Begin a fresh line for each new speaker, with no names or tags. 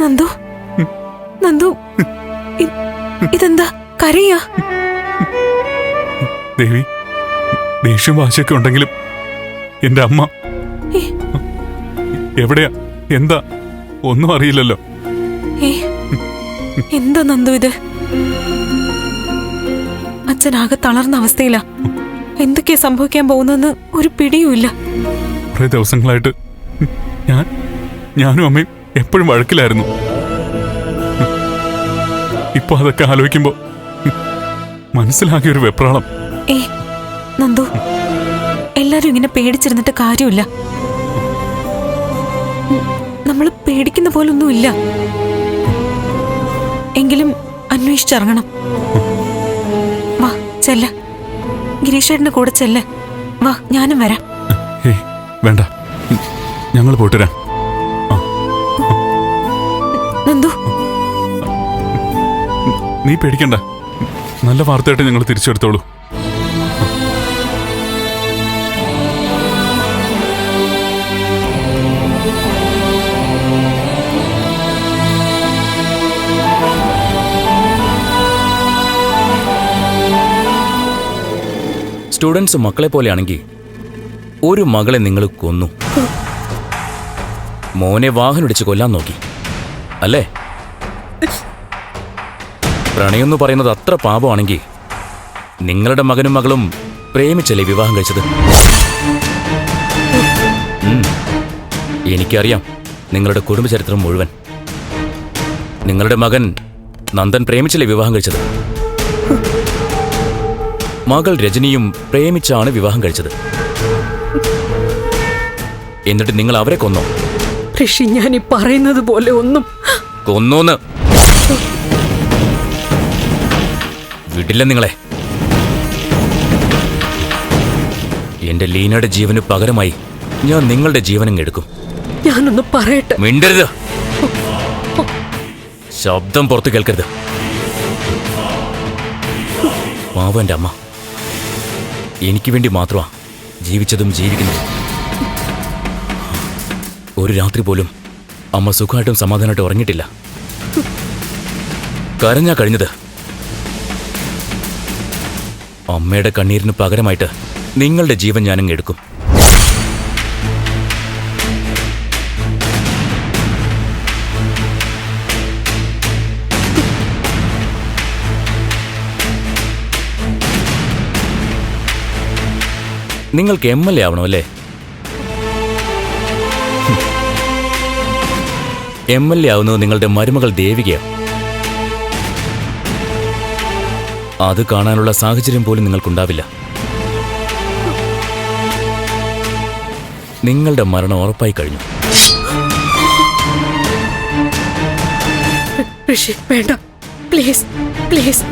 നന്ദു? നന്ദു ഇതെന്താ? കരയാ?
ദേവി ദേഷ്യം വാശിയൊക്കെ ഉണ്ടെങ്കിലും എന്റെ അമ്മ എവിടെയാ? എന്താ? ഒന്നും അറിയില്ലല്ലോ.
എന്താ നന്ദു ഇത്? അച്ഛനാകെ തളർന്ന അവസ്ഥയിലാ. എന്തൊക്കെയാ സംഭവിക്കാൻ പോകുന്നതെന്ന് ഒരു പിടിയുമില്ല.
കുറെ ദിവസങ്ങളായിട്ട് ഞാൻ ഞാനും അമ്മയും എപ്പോഴും വഴക്കിലായിരുന്നു. ഇപ്പൊ അതൊക്കെ ആലോചിക്കുമ്പോ മനസ്സിലാകിയ ഒരു വെപ്രാളം.
ഏ നന്ദു എല്ലാരും ഇങ്ങനെ പേടിച്ചിരുന്നിട്ട് കാര്യമില്ല. നമ്മൾ പേടിക്കുന്ന പോലൊന്നുമില്ല. എങ്കിലും അന്വേഷിച്ചിറങ്ങണം. വാ ചെല്ല. ഗിരീഷേട്ടന്റെ കൂടെ ചെല്ല. വാ ഞാനും വരാം.
വേണ്ട. ഞങ്ങൾ പോയിട്ടുരാം
നന്ദു
നീ പേടിക്കണ്ട. നല്ല വാർത്തയായിട്ട് ഞങ്ങൾ തിരിച്ചെടുത്തോളൂ.
സ്റ്റുഡൻസ് മക്കളെ പോലെയാണെങ്കിൽ ഒരു മകളെ നിങ്ങൾ കൊന്നു. മോനെ വാഹനം ഇടിച്ച് കൊല്ലാൻ നോക്കി. അല്ലേ? പ്രണയം എന്ന് പറയുന്നത് അത്ര പാപമാണെങ്കിൽ നിങ്ങളുടെ മകനും മകളും പ്രേമിച്ചല്ലേ വിവാഹം കഴിച്ചത്? എനിക്കറിയാം നിങ്ങളുടെ കുടുംബചരിത്രം മുഴുവൻ. നിങ്ങളുടെ മകൻ നന്ദൻ പ്രേമിച്ചല്ലേ വിവാഹം കഴിച്ചത്? മകൾ രജനിയും പ്രേമിച്ചാണ് വിവാഹം കഴിച്ചത്. എന്നിട്ട് നിങ്ങൾ അവരെ കൊന്നോ?
ഋഷി ഞാൻ ഈ പറയുന്നത് പോലെ ഒന്നും
കൊന്നോന്ന്. വിടില്ല നിങ്ങളെ. എന്റെ ലീനയുടെ ജീവന് പകരമായി ഞാൻ നിങ്ങളുടെ ജീവനും എടുക്കും.
ഞാനൊന്ന് പറയട്ടെ.
മിണ്ടരുത്. ശബ്ദം പുറത്തു കേൾക്കരുത്. പാവന്റെ അമ്മ. എനിക്ക് വേണ്ടി മാത്രമാ ജീവിച്ചതും ജീവിക്കുന്നതും. ഒരു രാത്രി പോലും അമ്മ സുഖമായിട്ടും സമാധാനമായിട്ടും ഉറങ്ങിട്ടില്ല കരഞ്ഞാ കഴിഞ്ഞത്. അമ്മയുടെ കണ്ണീരിന് പകരമായിട്ട് നിങ്ങളുടെ ജീവൻ ഞാനങ്ങ് എടുക്കും. നിങ്ങൾക്ക് എം എൽ എ ആവണം അല്ലേ? എം എൽ എ ആവുന്നത് നിങ്ങളുടെ മരുമകൾ ദേവികയാണ് അത് കാണാനുള്ള സാഹചര്യം പോലും നിങ്ങൾക്കുണ്ടാവില്ല. നിങ്ങളുടെ മരണം ഉറപ്പായി കഴിഞ്ഞു.
ഋഷി വേണ്ട. Please please.